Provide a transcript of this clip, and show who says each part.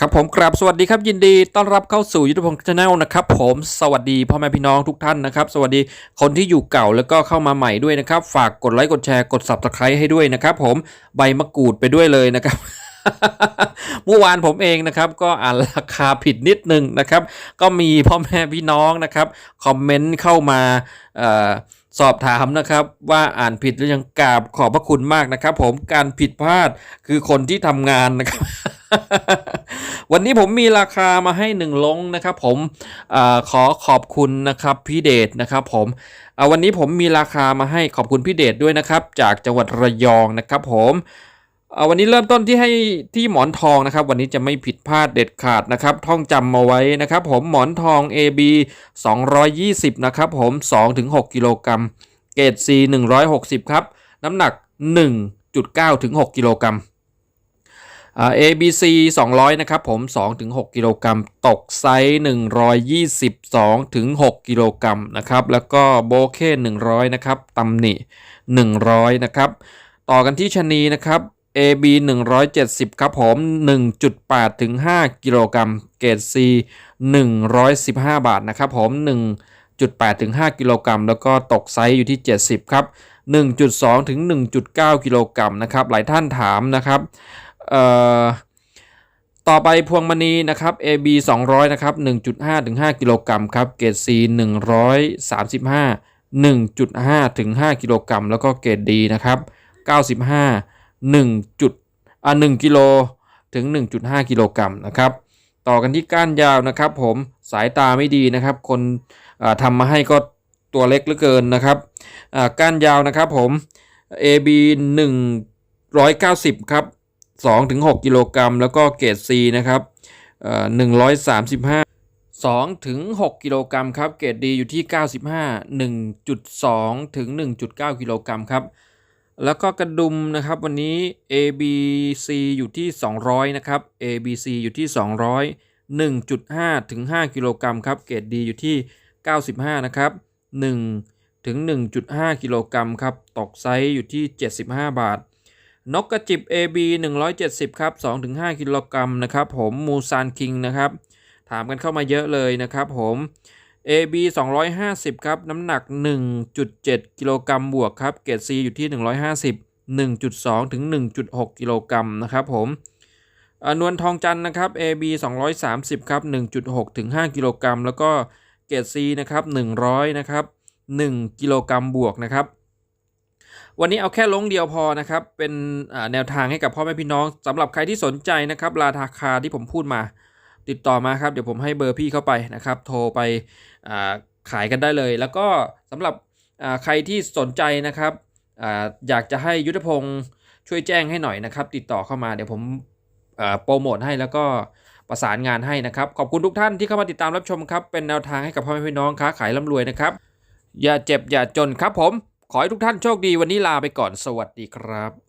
Speaker 1: ครับผมกราบสวัสดีครับยินดีต้อนรับเข้าสู่ยุทธพงศ์ชาแนลนะครับผมสวัสดีพ่อแม่พี่น้องทุกท่านนะครับสวัสดีคนที่อยู่เก่าแล้วก็เข้ามาใหม่ด้วยนะครับ ฝากกดไลค์กดแชร์กด subscribe ให้ด้วยนะครับผมใบมะกรูดไปด้วยเลยนะครับเมื่อวานผมเองนะครับก็อ่านราคาผิดนิดนึงนะครับ ก็มีพ่อแม่พี่น้องนะครับคอมเมนต์เข้ามาออสอบถามนะครับว่าอ่านผิดหรือยังกราบขอบพระคุณมากนะครับ ผมการผิดพลาดคือคนที่ทำงานนะครับ วันนี้ผมมีราคามาให้หนึ่งลงนะครับผมอขอขอบคุณนะครับพี่เดชนะครับผมอ่าวันนี้ผมมีราคามาให้ขอบคุณพี่เดชด้วยนะครับ จากจังหวัดระยองนะครับผมอ่าวันนี้เริ่มต้นที่ให้ที่หมอนทองนะครับ วันนี้จะไม่ผิดพลาดเด็ดขาดนะครับ ท่องจำมาไว้นะครับ ผมหมอนทอง AB 220 นะครับผม 2-6 กิโลกรัมเกรด C 160 ครับ น้ำหนัก 1.9ถึง6กิโลกรัม ABC 200 นะครับผม 2-6 กิโลกรัมตกไซส์122ถึง6กิโลกรัมนะครับ แล้วก็โบเค่100 นะครับตำหนิ 100 นะครับ ต่อกันที่ชนีนะครับ AB 170 ครับผม 1.8 ถึง 5 กิโลกรัม เกรด C 115 บาทนะครับผม 1.8 ถึง 5 กิโลกรัม แล้วก็ตกไซส์อยู่ที่ 70 ครับ 1.2 ถึง 1.9 กิโลกรัมนะครับ หลายท่านถามนะครับ ต่อไปพวงมณีนะครับ AB 200 นะครับ 1.5ถึง5กิโลกรัมครับ เกรด C 135 1.5ถึง5กิโลกรัมแล้วก็เกรด D นะครับ 95 1จุดอ่า1กิโลถึง 1.5 กิโลกรัมนะครับ ต่อกันที่ก้านยาวนะครับ ผมสายตาไม่ดีนะครับ คนอ่าทำมาให้ก็ตัวเล็กเหลือเกินนะครับก้านยาวนะครับผม AB 190 ครับ 2ถึง6กิโลกรัม แล้วก็เกรด C นะครับเอ่อ135 2ถึง6กิโลกรัมครับ เกรด D อยู่ที่ 95 1.2 ถึง 1.9 กิโลกรัมครับ แล้วก็กระดุมนะครับวันนี้ ABC อยู่ที่ 200 นะครับ ABC อยู่ที่ 200 1.5 ถึง 5 กิโลกรัมครับ เกรด D อยู่ที่ 95 นะครับ 1 ถึง 1.5 กิโลกรัมครับ ตกไซส์อยู่ที่ 75 บาท นกกระจิบ AB 170 ครับ 2-5 กิโลกรัมนะครับผมมูซานคิงนะครับ ถามกันเข้ามาเยอะเลยนะครับผม AB 250 ครับ น้ำหนัก 1.7 กิโลกรัมบวกครับ เกรด C อยู่ที่ 150 1.2 ถึง 1.6 กิโลกรัมนะครับผมอ่านวลทองจันนะครับ AB 230 ครับ 1.6 ถึง 5 กิโลกรัม แล้วก็เกรด C นะครับ 100 นะครับ 1 กิโลกรัมบวกนะครับ วันนี้เอาแค่ลงเดียวพอนะครับ เป็นแนวทางให้กับพ่อแม่พี่น้องสำหรับใครที่สนใจนะครับ ราคาที่ผมพูดมา ติดต่อมาครับ เดี๋ยวผมให้เบอร์พี่เข้าไปนะครับ โทรไปขายกันได้เลย แล้วก็สำหรับใครที่สนใจนะครับออยากจะให้ยุทธพงศ์ช่วยแจ้งให้หน่อยนะครับ ติดต่อเข้ามาเดี๋ยวผมโปรโมทให้แล้วก็ประสานงานให้นะครับ ขอบคุณทุกท่านที่เข้ามาติดตามรับชมครับ เป็นแนวทางให้กับพ่อแม่พี่น้องค้าขายร่ำรวยนะครับ อย่าเจ็บอย่าจนครับผม ขอให้ทุกท่านโชคดีวันนี้ลาไปก่อนสวัสดีครับ